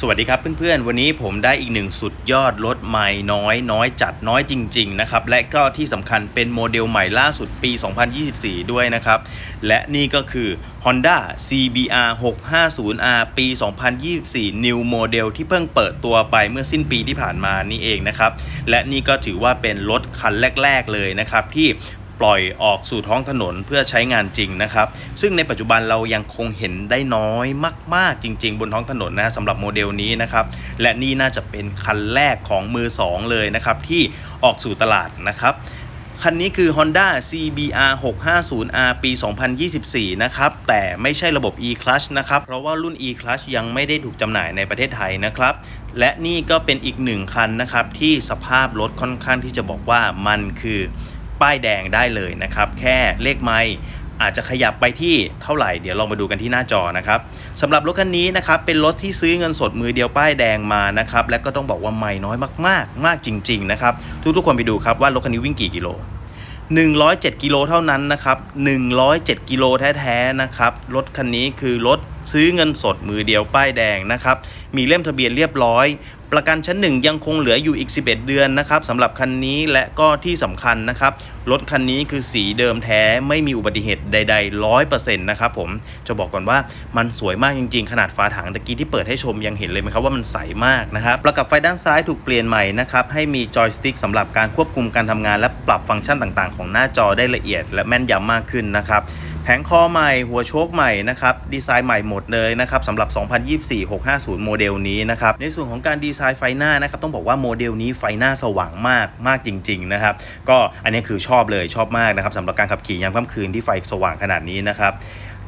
สวัสดีครับเพื่อนๆ วันนี้ผมได้อีกหนึ่งสุดยอดรถใหม่น้อยน้อยจัดน้อยจริงๆนะครับและก็ที่สำคัญเป็นโมเดลใหม่ล่าสุดปี 2024 ด้วยนะครับ และนี่ก็คือ Honda CBR 650R ปี 2024 New Model ที่เพิ่งเปิดตัวไปเมื่อสิ้นปีที่ผ่านมานี่เองนะครับ และนี่ก็ถือว่าเป็นรถคันแรก ๆ เลยนะครับที่ ปล่อยออกสู่ท้องถนนเพื่อใช้งานจริงนะครับ ซึ่งในปัจจุบันเรายังคงเห็นได้น้อยมาก ๆ จริง ๆ บนท้องถนนนะสำหรับโมเดลนี้นะครับ และนี่น่าจะเป็นคันแรกของมือ 2 เลยนะครับ ที่ออกสู่ตลาดนะครับคันนี้คือ Honda CBR 650R ปี 2024 นะครับ แต่ไม่ใช่ระบบ e-clutch นะครับ เพราะว่ารุ่น e-clutch ยังไม่ได้ถูกจำหน่ายในประเทศไทยนะครับ และนี่ก็เป็นอีกหนึ่งคันนะครับ ที่สภาพรถค่อนข้างที่จะบอกว่ามันคือ ป้ายแดงได้เลยนะครับ แค่เลขไม้อาจจะขยับไปที่เท่าไหร่เดี๋ยวลองมาดูกันที่หน้าจอนะครับสำหรับรถคันนี้นะครับเป็นรถที่ซื้อเงินสดมือเดียวป้ายแดงมานะครับและก็ต้องบอกว่าไม่น้อยมากๆ มากจริงๆนะครับทุกๆคนไปดูครับว่ารถคันนี้วิ่งกี่กิโล107 กิโลเท่านั้นนะครับ 107 กิโลแท้ๆนะครับ รถคันนี้คือรถซื้อเงินสดมือเดียวป้ายแดงนะครับ มีเล่มทะเบียนเรียบร้อย ประกันชั้นหนึ่งยังคงเหลืออยู่อีก 11 เดือนนะครับสำหรับคันนี้และก็ที่สำคัญนะครับรถคันนี้คือสีเดิมแท้ไม่มีอุบัติเหตุใดๆร้อยเปอร์เซ็นต์นะครับผมจะบอกก่อนว่ามันสวยมากจริงๆ ขนาดฝาถังตะกี้ที่เปิดให้ชมยังเห็นเลยไหมครับว่ามันใสมากนะครับประกับไฟด้านซ้ายถูกเปลี่ยนใหม่นะครับให้มีจอยสติ๊กสำหรับการควบคุมการทำงาน และปรับฟังก์ชันต่างๆ ของหน้าจอได้ละเอียด และแม่นยำมากขึ้นนะครับ แผงคอใหม่หัวโชคใหม่นะครับดีไซน์ใหม่หมดเลยนะครับสำหรับ 2024-650 โมเดลนี้นะครับในส่วนของการดีไซน์ไฟหน้านะครับต้องบอกว่าโมเดลนี้ไฟหน้าสว่างมากมากจริงๆนะครับก็อันนี้คือชอบเลยชอบมากนะครับสำหรับการขับขี่ยามค่ำคืนที่ไฟสว่างขนาดนี้นะครับ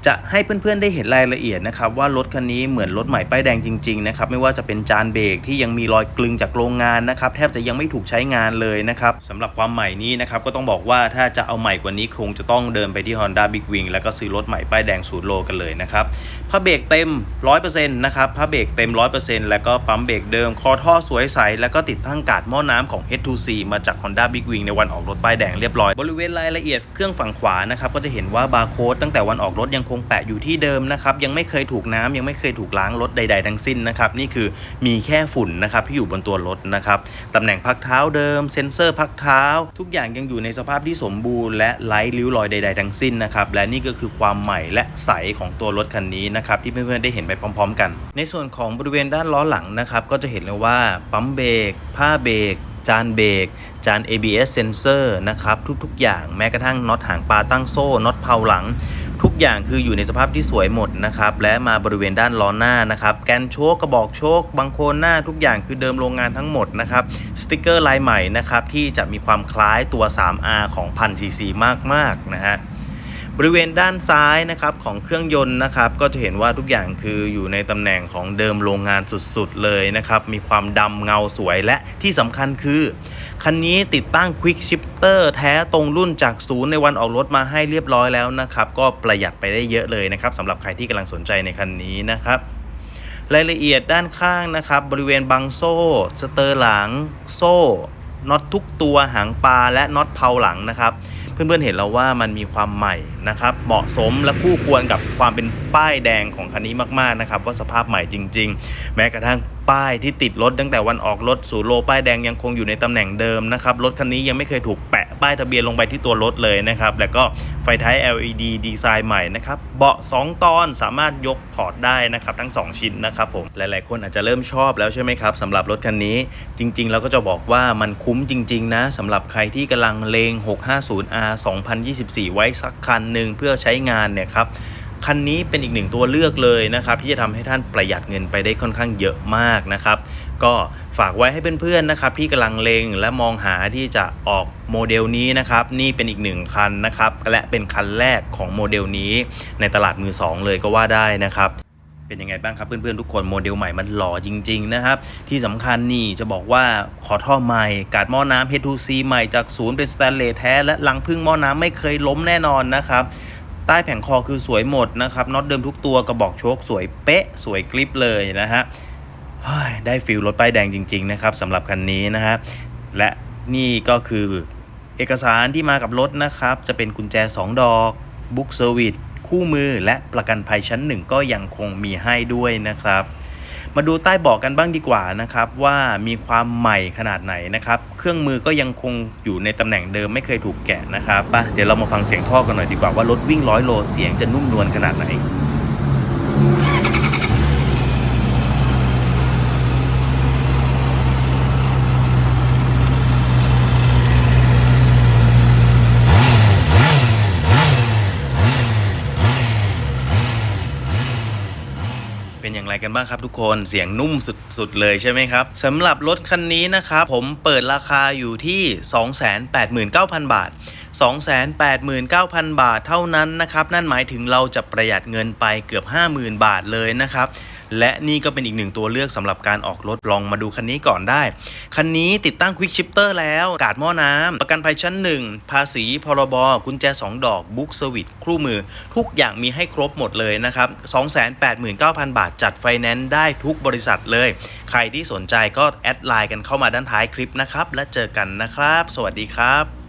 จะให้เพื่อนๆได้เห็นรายละเอียดนะครับว่ารถคันนี้เหมือนรถใหม่ป้ายแดงจริงๆนะครับไม่ว่าจะเป็นจานเบรกที่ยังมีรอยกลึงจากโรงงานนะครับแทบจะยังไม่ถูกใช้งานเลยนะครับสำหรับความใหม่นี้นะครับก็ต้องบอกว่าถ้าจะเอาใหม่กว่านี้คงจะต้องเดินไปที่ Honda Big Wing แล้วก็ซื้อรถใหม่ป้ายแดงศูนย์โลกันเลยนะครับผ้าเบรกเต็ม 100%นะครับผ้าเบรกเต็ม 100%แล้วก็ปั๊มเบรกเดิม คอท่อสวยใสแล้วก็ติดตั้งกาดหม้อน้ำของ H2C มาจาก Honda Big Wing ในวันออกรถป้ายแดงเรียบร้อยบริเวณรายละเอียดเครื่องฝั่งขวานะครับก็จะเห็นว่าบาร์โค้ดตั้งแต่วันออกรถยังคงงแปะอยู่ที่เดิมนะครับยังไม่เคยถูกน้ำยังไม่เคยถูกล้างรถใด ๆ ทั้งสิ้นนะครับนี่คือมีแค่ฝุ่นนะครับที่อยู่บนตัวรถนะครับตำแหน่งพักเท้าเดิม เซ็นเซอร์พักเท้า ทุกอย่างยังอยู่ในสภาพที่สมบูรณ์และไร้ริ้วรอยใด ๆ ทั้งสิ้นนะครับและนี่ก็คือความใหม่และใสของตัวรถคันนี้นะครับที่เพื่อนๆได้เห็นไปพร้อม ๆ กัน ในส่วนของบริเวณด้านล้อหลังนะครับก็จะเห็นเลยว่าปั๊มเบรกผ้าเบรกจานเบรกจาน ABS sensor นะครับทุกๆ อย่างแม้กระทั่งน็อตหางปลาตั้งโซ่น็อตเพาหลัง กอย่างคืออยู่ในสภาพที่สวยหมดนะครับ และมาบริเวณด้านล้อหน้านะครับ แกนโชคกระบอกโชคบางโคนหน้าทุกอย่างคือเดิมโรงงานทั้งหมดนะครับสติกเกอร์ลายใหม่นะครับที่จะมีความคล้ายตัว 3R ของ 1000cc มากๆนะฮะบริเวณด้านซ้ายนะครับของเครื่องยนต์นะครับก็จะเห็นว่าทุกอย่างคืออยู่ในตำแหน่งของเดิมโรงงานสุดๆเลยนะครับมีความดำเงาสวยและที่สำคัญคือ คันนี้ติดตั้ง Quick Shifter แท้ตรงรุ่นจากศูนย์ในวันออกรถมาให้เรียบร้อยแล้วนะครับ ก็ประหยัดไปได้เยอะเลยนะครับสำหรับใครที่กำลังสนใจในคันนี้นะครับ รายละเอียดด้านข้างนะครับ บริเวณบังโซ่ สเตอร์หลัง โซ่น็อตทุกตัวหางปลาและน็อตเพาหลังนะครับ เพื่อนๆเห็นแล้วว่ามันมีความใหม่ นะครับ เหมาะสมและคู่ควรกับความเป็นป้ายแดงของคันนี้มากๆนะครับว่าสภาพใหม่จริง ๆ แม้กระทั่งป้ายที่ติดรถตั้งแต่วันออกรถสู่โลป้ายแดงยังคงอยู่ในตำแหน่งเดิมนะครับรถคันนี้ยังไม่เคยถูกแปะป้ายทะเบียนลงไปที่ตัวรถเลยนะครับแล้วก็ไฟท้าย LED ดีไซน์ใหม่นะครับเบาะ 2 ตอนสามารถยกถอดได้นะครับทั้ง 2 ชิ้นนะครับผมหลายๆ คนอาจจะเริ่มชอบแล้วใช่ไหมครับสำหรับรถคันนี้จริง ๆ เราก็จะบอกว่ามันคุ้มจริง ๆ นะสำหรับใครที่กำลังเลง 650R 2024 ไว้สักคันหนึ่งเพื่อใช้งานเนี่ยครับคันนี้เป็นอีกหนึ่งตัวเลือกเลยนะครับที่จะทำให้ท่านประหยัดเงินไปได้ค่อนข้างเยอะมากนะครับ ก็ฝากไว้ให้เพื่อนๆนะครับที่กำลังเลงและมองหาที่จะออกโมเดลนี้นะครับนี่เป็นอีกหนึ่งคันนะครับและเป็นคันแรกของโมเดลนี้ในตลาดมือสองเลยก็ว่าได้นะครับ เป็นยังไงบ้างครับเพื่อนๆทุกคนโมเดลใหม่มันหล่อจริง ๆ นะครับ ที่สำคัญนี่จะบอกว่าขอท่อใหม่ กาดหม้อน้ำ H2C ใหม่จากศูนย์เป็นสแตนเลสแท้ และลังพึ่งหม้อน้ำไม่เคยล้มแน่นอนนะครับใต้แผงคอคือสวยหมดนะครับน็อตเดิมทุกตัวกระบอกโชคสวยเป๊ะ สวยกริปเลยนะฮะได้ฟิลรถป้ายแดงจริง ๆ นะครับสำหรับคันนี้นะฮะและนี่ก็คือเอกสารที่มากับรถนะครับ จะเป็นกุญแจ 2 ดอกบุ๊กเซอร์วิส คู่มือและประกันภัยชั้นหนึ่งก็ยังคงมีให้ด้วยนะครับ มาดูใต้เบาะกันบ้างดีกว่านะครับ ว่ามีความใหม่ขนาดไหนนะครับ เครื่องมือก็ยังคงอยู่ในตำแหน่งเดิมไม่เคยถูกแกะนะครับปะเดี๋ยวเรามาฟังเสียงท่อกันหน่อยดีกว่าว่ารถวิ่งร้อยโลเสียงจะนุ่มนวลขนาดไหน เป็นอย่างไรกันบ้างครับทุกคนเสียงนุ่มสุดๆเลยใช่ไหมครับสำหรับรถคันนี้นะครับผมเปิดราคาอยู่ที่ 289,000 บาท 289,000 บาทเท่านั้นนะครับ นั่นหมายถึงเราจะประหยัดเงินไปเกือบ 50,000 บาทเลยนะครับ และนี่ก็เป็นอีกหนึ่งตัวเลือกสำหรับการออกรถลองมาดูคันนี้ก่อนได้ คันนี้ติดตั้งควิกชิปเตอร์แล้วกาดหม้อน้ำประกันภัยชั้น 1 ภาษี พรบ กุญแจ 2 ดอกบุ๊กสวิตคู่ มือ ทุกอย่างมีให้ครบหมดเลยนะครับ 289,000 บาทจัดไฟแนนซ์ได้ทุกบริษัทเลย ใครที่สนใจก็แอดไลน์กันเข้ามาด้านท้ายคลิปนะครับและเจอกันนะครับ สวัสดีครับ